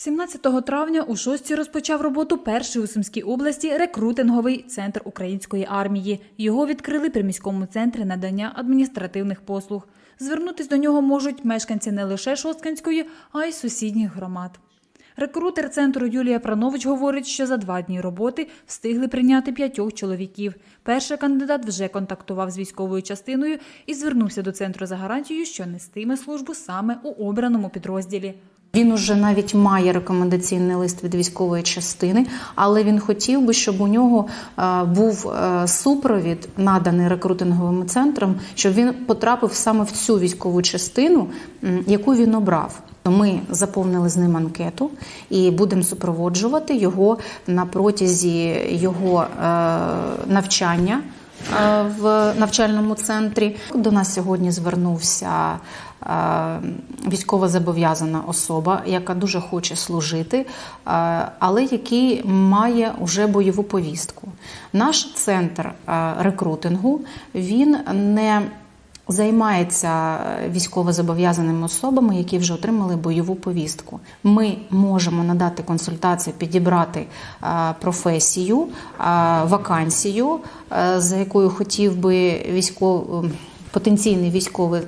17 травня у шостій розпочав роботу перший у Сумській області рекрутинговий центр української армії. Його відкрили при міському центрі надання адміністративних послуг. Звернутись до нього можуть мешканці не лише Шостканської, а й сусідніх громад. Рекрутер центру Юлія Пранович говорить, що за два дні роботи встигли прийняти п'ятьох чоловіків. Перший кандидат вже контактував з військовою частиною і звернувся до центру за гарантією, що нестиме службу саме у обраному підрозділі. Він уже навіть має рекомендаційний лист від військової частини, але він хотів би, щоб у нього е, був е, супровід, наданий рекрутинговим центром, щоб він потрапив саме в цю військову частину, яку він обрав. Ми заповнили з ним анкету і будемо супроводжувати його на протязі його е, навчання в навчальному центрі. До нас сьогодні звернувся військово зобов'язана особа, яка дуже хоче служити, е, але який має вже бойову повістку. Наш центр е, рекрутингу він не Займається військовозобов'язаними особами, які вже отримали бойову повістку. Ми можемо надати консультацію, підібрати е, професію, е, вакансію, е, за якою хотів би військов... потенційний військовий.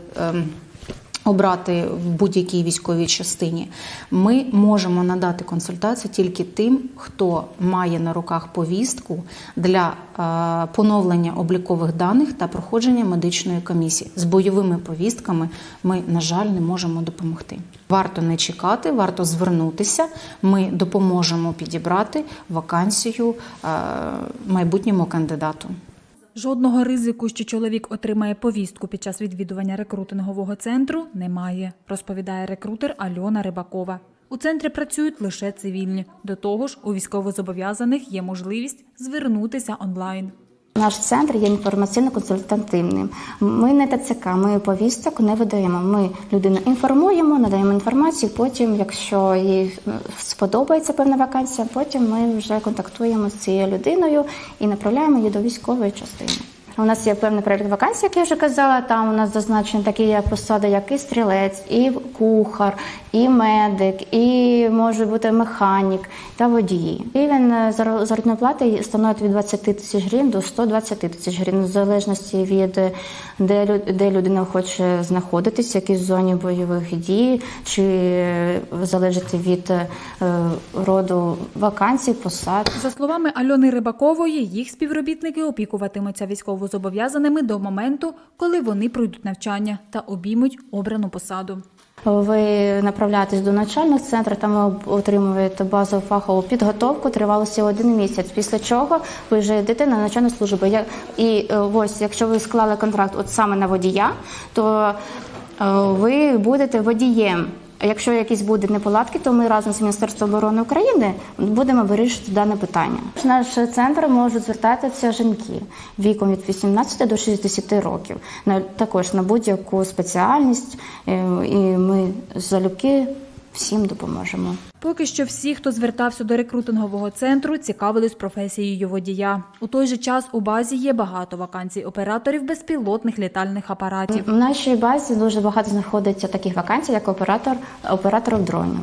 Обрати в будь-якій військовій частині, ми можемо надати консультацію тільки тим, хто має на руках повістку для е, поновлення облікових даних та проходження медичної комісії. З бойовими повістками ми, на жаль, не можемо допомогти. Варто не чекати, варто звернутися. Ми допоможемо підібрати вакансію е, майбутньому кандидату. Жодного ризику, що чоловік отримає повістку під час відвідування рекрутингового центру, немає, розповідає рекрутер Альона Рибакова. У центрі працюють лише цивільні. До того ж, у військовозобов'язаних є можливість звернутися онлайн. Наш центр є інформаційно-консультативним. Ми не ТЦК, ми повісток не видаємо. Ми людину інформуємо, надаємо інформацію. Потім, якщо їй сподобається певна вакансія, потім ми вже контактуємо з цією людиною і направляємо її до військової частини. У нас є певний перелік вакансій, як я вже казала. Там у нас зазначені такі посади, як і стрілець, і кухар, і медик, і може бути механік та водії. Рівень заробітної плати становить від 20 тисяч гривень до 120 тисяч гривень, в залежності від де, де людина хоче знаходитись, в якій зоні бойових дій, чи е, залежить від е, роду вакансій, посад. За словами Альони Рибакової, їх співробітники опікуватимуться військовозобов'язаними до моменту, коли вони пройдуть навчання та обіймуть обрану посаду. Ви направляєтесь до навчальних центрів, там ви отримуєте базову фахову підготовку, тривалості один місяць. Після чого ви вже йдете на навчальну службу. І е, ось, якщо ви склали контракт от саме на водія, то е, ви будете водієм. Якщо якісь будуть неполадки, то ми разом з Міністерством оборони України будемо вирішити дане питання. В наш центр можуть звертатися жінки віком від 18 до 60 років. На також на будь-яку спеціальність, е, і ми залюбки всім допоможемо. Поки що всі, хто звертався до рекрутингового центру, цікавились професією водія. У той же час у базі є багато вакансій операторів безпілотних літальних апаратів. В нашій базі дуже багато знаходиться таких вакансій, як оператор операторів дронів.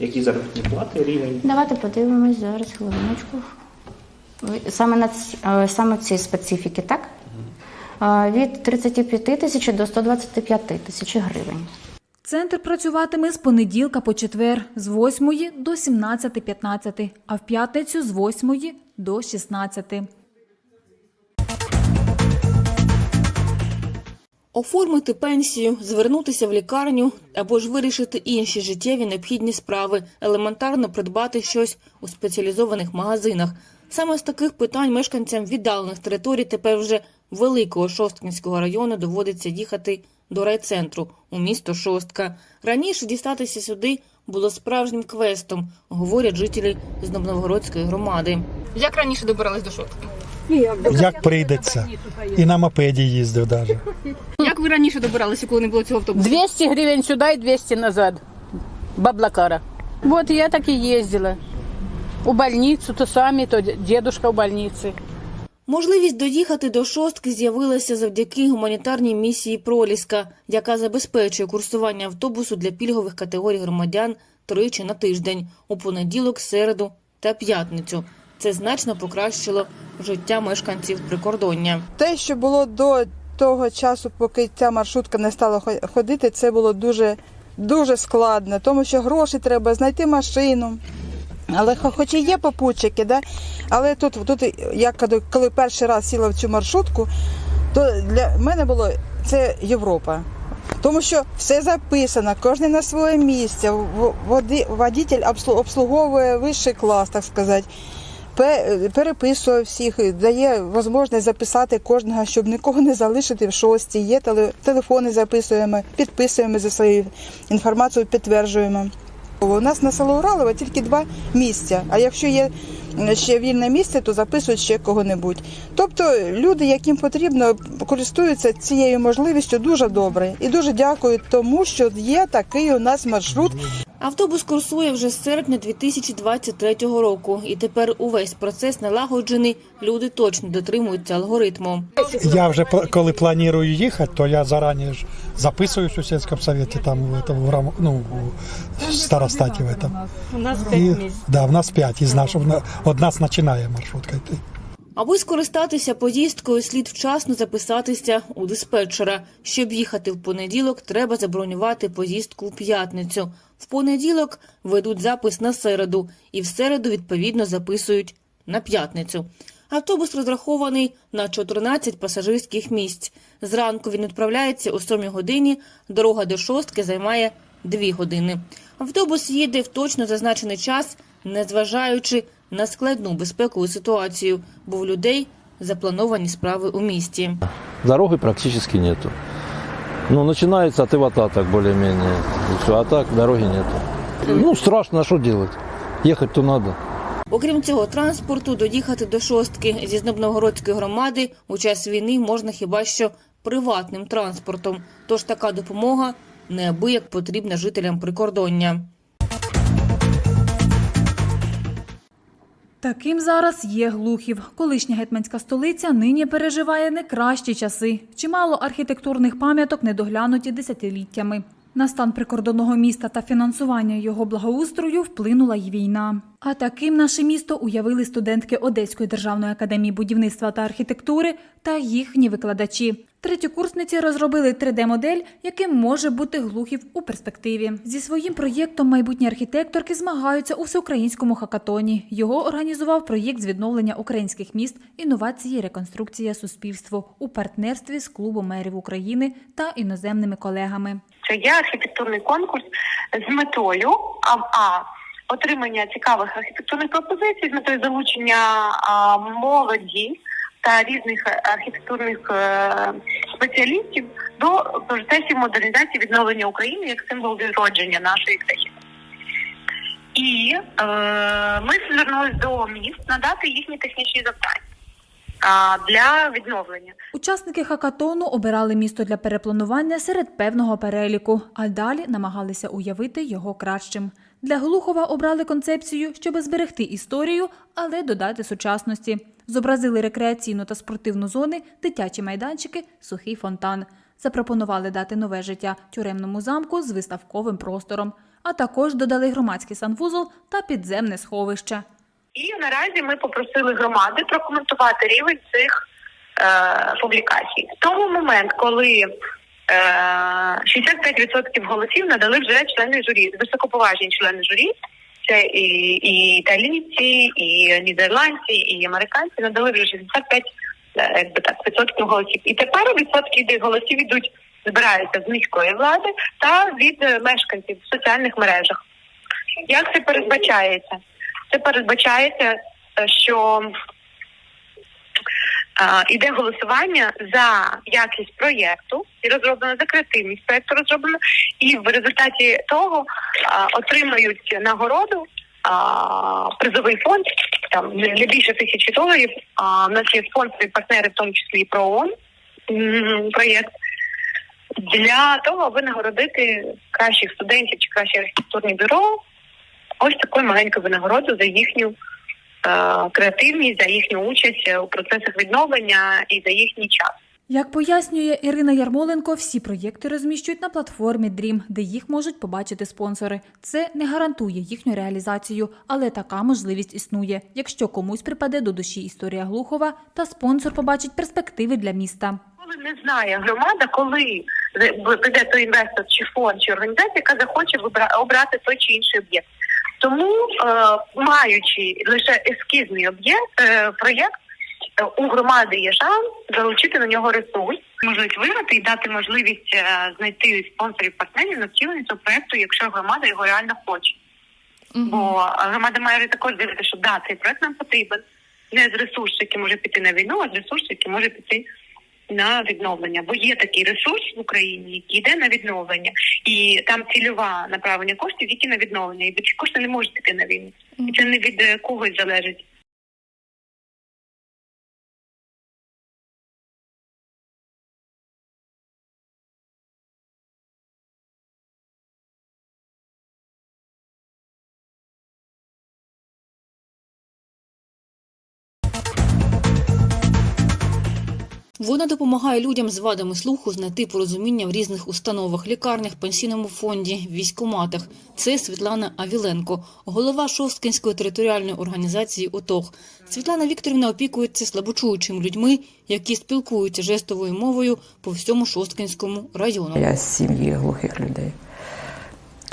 Які заробітні плати, рівень? Давайте подивимось зараз хвилиночку. Саме на ці, е, саме ці специфіки, так? Е, Від 35 тисяч до 125 тисяч гривень. Центр працюватиме з понеділка по четвер з 8 до 17.15, а в п'ятницю з 8 до 16. Оформити пенсію, звернутися в лікарню або ж вирішити інші життєві необхідні справи, елементарно придбати щось у спеціалізованих магазинах. Саме з таких питань мешканцям віддалених територій тепер вже великого Шосткінського району доводиться їхати до райцентру у місто Шостка. Раніше дістатися сюди було справжнім квестом, говорять жителі з Новгородської громади. Як раніше добирались до Шостки? Як прийдеться. І на мопеді їздив навіть. Як ви раніше добиралися, коли не було цього автобусу? 200 гривен сюда и 200 назад. Баблакара. Вот я так и ездила. У больницу, то сами, то дедушка в больнице. Можливість доїхати до шостки з'явилася завдяки гуманітарній місії Проліска, яка забезпечує курсування автобусу для пільгових категорій громадян тричі на тиждень у понеділок, середу та п'ятницю. Це значно покращило життя мешканців прикордоння. Те, що було до того часу, поки ця маршрутка не стала хо- ходити, це було дуже, дуже складно, тому що гроші треба знайти машину. Але хо- хоч і є попутчики, да? але тут, тут я коли, перший раз сіла в цю маршрутку, то для мене було це Європа. Тому що все записано, кожен на своє місце. Води- Водитель обслуговує вищий клас, так сказати. Переписує всіх, дає можливість записати кожного, щоб нікого не залишити в шості. Є телефони записуємо, підписуємо за свою інформацію, підтверджуємо. У нас на село Уралово тільки два місця. А якщо є ще вільне місце, то записують ще кого-небудь. Тобто люди, яким потрібно, користуються цією можливістю дуже добре і дуже дякують тому, що є такий у нас маршрут Автобус курсує вже з серпня 2023 року, і тепер увесь процес налагоджений. Люди точно дотримуються алгоритму. Я вже коли планую їхати, то я зарані ж записуюсь у сільському совєті, там в, этом, в, рам- ну, в старостаті в этом. У нас І, да, в нас п'ять із нашого, од нас починає маршрутка йти. Аби скористатися поїздкою, слід вчасно записатися у диспетчера. Щоб їхати в понеділок, треба забронювати поїздку в п'ятницю. В понеділок ведуть запис на середу, і в середу відповідно записують на п'ятницю. Автобус розрахований на 14 пасажирських місць. Зранку він відправляється о 7 годині. Дорога до шостки займає 2 години. Автобус їде в точно зазначений час, незважаючи на складну безпекову ситуацію, бо в людей заплановані справи у місті. Дороги практически нету. Ну, начинается от Ивата так более-менее. И все, а так дороги нету. Ну, страшно, а что делать? Ехать-то надо. Окрім цього транспорту, доїхати до шостки зі Знобновгородської громади у час війни можна хіба що приватним транспортом. Тож така допомога неабияк потрібна жителям прикордоння. Таким зараз є Глухів. Колишня гетьманська столиця нині переживає не кращі часи. Чимало архітектурних пам'яток не доглянуті десятиліттями. На стан прикордонного міста та фінансування його благоустрою вплинула й війна. А таким наше місто уявили студентки Одеської державної академії будівництва та архітектури та їхні викладачі. Третьокурсниці розробили 3D-модель, яким може бути глухів у перспективі. Зі своїм проєктом майбутні архітекторки змагаються у всеукраїнському хакатоні. Його організував проєкт з відновлення українських міст, інновації, реконструкція суспільству у партнерстві з клубом мерів України та іноземними колегами. Це є архітектурний конкурс з метою а, отримання цікавих архітектурних пропозицій, з метою залучення молоді та різних архітектурних е, спеціалістів до процесів модернізації відновлення України як символ відродження нашої країни. І е, ми звернулися до міст надати їхні технічні завдання для відновлення. Учасники хакатону обирали місто для перепланування серед певного переліку, а далі намагалися уявити його кращим. Для Глухова обрали концепцію, щоб зберегти історію, але додати сучасності. Зобразили рекреаційну та спортивну зони, дитячі майданчики, сухий фонтан. Запропонували дати нове життя тюремному замку з виставковим простором, а також додали громадський санвузол та підземне сховище. І наразі ми попросили громади прокоментувати рівень цих е, публікацій. В тому момент, коли е, 65% голосів надали вже члени журі, високоповажні члени журі, це і, і італійці, і нідерландці, і американці надали вже 65 е, так, відсотків голосів. І тепер відсотки голосів йдуть, збираються з міської влади та від е, мешканців в соціальних мережах. Як це передбачається? Це передбачається, е, що іде голосування за якість проєкту і розроблено за креативність проєкту розроблено, і в результаті того е, отримають нагороду. е, Призовий фонд там не більше тисячі доларів. А в нас є спонсори, партнери, в тому числі і про ООН проєкт для того, аби нагородити кращих студентів чи кращі архітектурні бюро ось такою маленькою винагородою за їхню креативність, за їхню участь у процесах відновлення і за їхній час. Як пояснює Ірина Ярмоленко, всі проєкти розміщують на платформі Dream, де їх можуть побачити спонсори. Це не гарантує їхню реалізацію, але така можливість існує, якщо комусь припаде до душі історія Глухова та спонсор побачить перспективи для міста. Коли не знає громада, коли прийде той інвестор чи фонд чи організація, яка захоче обрати той чи інший об'єкт. Тому, е, маючи лише ескізний об'єкт, е, проєкт, е, у громади є шанс залучити на нього ресурс, можливість виграти і дати можливість е, знайти спонсорів партнерів на втілення цього проєкту, якщо громада його реально хоче. Бо громада має також дивитися, що да, цей проект нам потрібен. Не з ресурсу, який може піти на війну, а з ресурсу, який може піти на відновлення. Бо є такий ресурс в Україні, який йде на відновлення, і там цільова направлення коштів, які на відновлення, і ці кошти не можуть піти на війну. І це не від е, когось залежить. Вона допомагає людям з вадами слуху знайти порозуміння в різних установах, лікарнях, пенсійному фонді, військоматах. Це Світлана Авіленко, голова Шосткинської територіальної організації ОТОГ. Світлана Вікторівна опікується слабочуючими людьми, які спілкуються жестовою мовою по всьому Шосткинському району. Я з сім'ї глухих людей.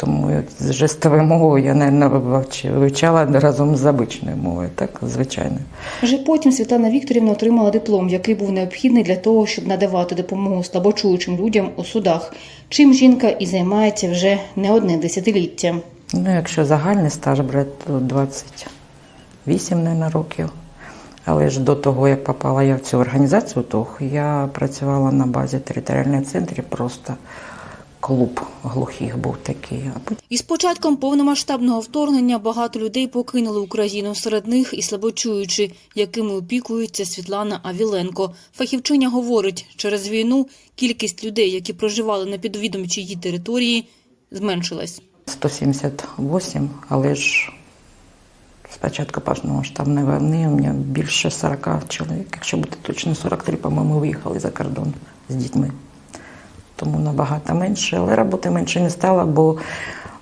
Тому з жестовою мовою я, мабуть, вивчала разом з обичною мовою, так, звичайно. Вже потім Світлана Вікторівна отримала диплом, який був необхідний для того, щоб надавати допомогу слабочуючим людям у судах. Чим жінка і займається вже не одне десятиліття. Ну, якщо загальний стаж брати, то 28, мабуть, років. Але ж до того, як попала я в цю організацію, то я працювала на базі територіального центру, просто клуб глухих був такий. Із початком повномасштабного вторгнення багато людей покинули Україну. Серед них і слабочуючі, якими опікується Світлана Авіленко. Фахівчиня говорить, через війну кількість людей, які проживали на підвідомчій її території, зменшилась. 178, але ж з початку повномасштабної війни у мене більше 40 чоловік. Якщо бути точно, 43, по-моєму, виїхали за кордон з дітьми. Тому набагато менше, але роботи менше не стало, бо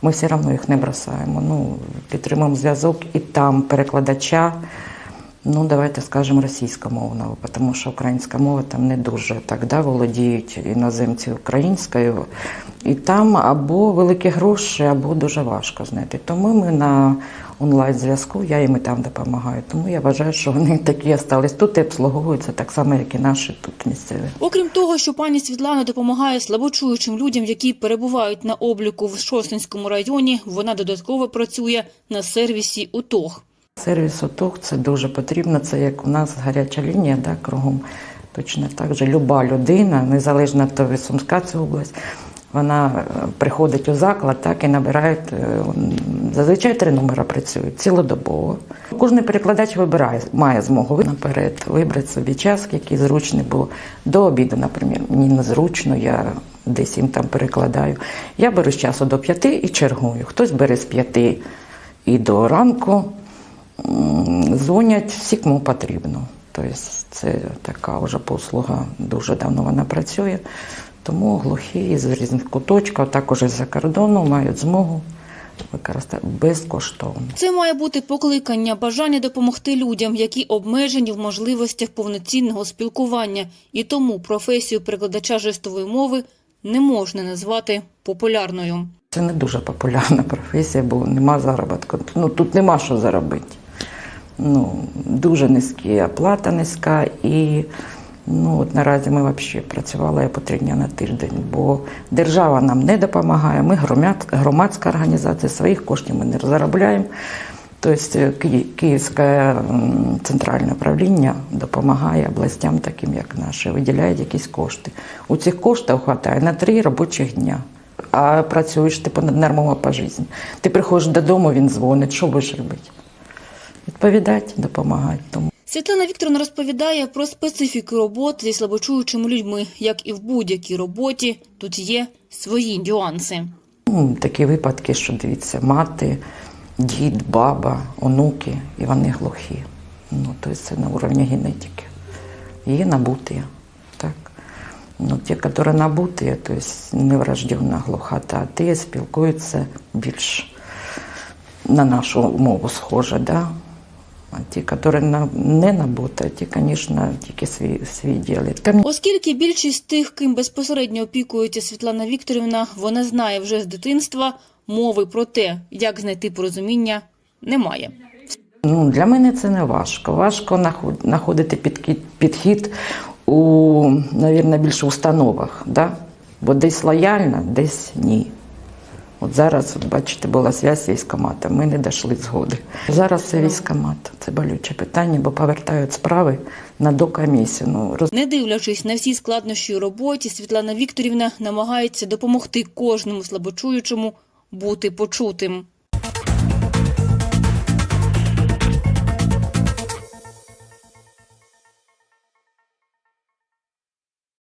ми все одно їх не бросаємо. Ну, підтримуємо зв'язок і там перекладача, ну давайте скажемо російськомовного, тому що українська мова там не дуже так да, володіють іноземці українською. І там або великі гроші, або дуже важко знайти. Тому ми на онлайн-зв'язку, я їм і там допомагаю. Тому я вважаю, що вони такі остались тут і обслуговуються так само, як і наші тут місцеві. Окрім того, що пані Світлана допомагає слабочуючим людям, які перебувають на обліку в Шостинському районі, вона додатково працює на сервісі УТОГ. Сервіс ОТОГ це дуже потрібно. Це як у нас гаряча лінія, да, кругом. Точно так же люба людина, незалежно від Сумська це область, вона е, приходить у заклад так, і набирають, е, зазвичай три номера працюють цілодобово. Кожен перекладач вибирає, має змогу наперед вибрати собі час, який зручний, бо до обіду, наприклад, мені незручно, я десь їм там перекладаю. Я беру з часу до п'яти і чергую. Хтось бере з п'яти і до ранку. Дзвонять всі, кому потрібно. Тобто це така вже послуга, дуже давно вона працює. Тому глухі з різних куточків, також із-за кордону мають змогу використати безкоштовно. Це має бути покликання, бажання допомогти людям, які обмежені в можливостях повноцінного спілкування, і тому професію перекладача жестової мови не можна назвати популярною. Це не дуже популярна професія, бо нема заробітку. Ну тут нема що заробити. Ну, дуже низькі оплата низька і ну, от наразі ми взагалі працювали по три дні на тиждень, бо держава нам не допомагає. Ми громадська організація, своїх коштів ми не заробляємо. Тобто е, Київське центральне управління допомагає областям, таким як наші, виділяють якісь кошти. У цих коштів вистачає на три робочих дня. А працюєш ти понаднормово по житті. Ти приходиш додому, він дзвонить, що будеш робити? Відповідати, допомагати. Тому Світлана Вікторовна розповідає про специфіку роботи зі слабочуючими людьми. Як і в будь-якій роботі, тут є свої нюанси. ну, такі випадки, що дивіться, мати, дід, баба, онуки, і вони глухі. Ну, тобто це на уровні генетики. Є набуті. Так. Ну, ті, які набуті, тобто неврожденна глухота, ті спілкуються більш на нашу мову схоже, да? А ті, які не набуті, ті, звісно, тільки свій, свій ділять. Оскільки більшість тих, ким безпосередньо опікується Світлана Вікторівна, вона знає вже з дитинства, мови про те, як знайти порозуміння, немає. Ну, для мене це не важко. Важко наход- знаходити підхід, підхід у, мабуть, більше установах, да? бо десь лояльно, десь ні. От зараз, от бачите, була зв'язь з військкоматом, ми не дійшли згоди. Зараз це військомат. це болюче питання, бо повертають справи на докомісію. Ну, роз... Не дивлячись на всі складнощі у роботі, Світлана Вікторівна намагається допомогти кожному слабочуючому бути почутим.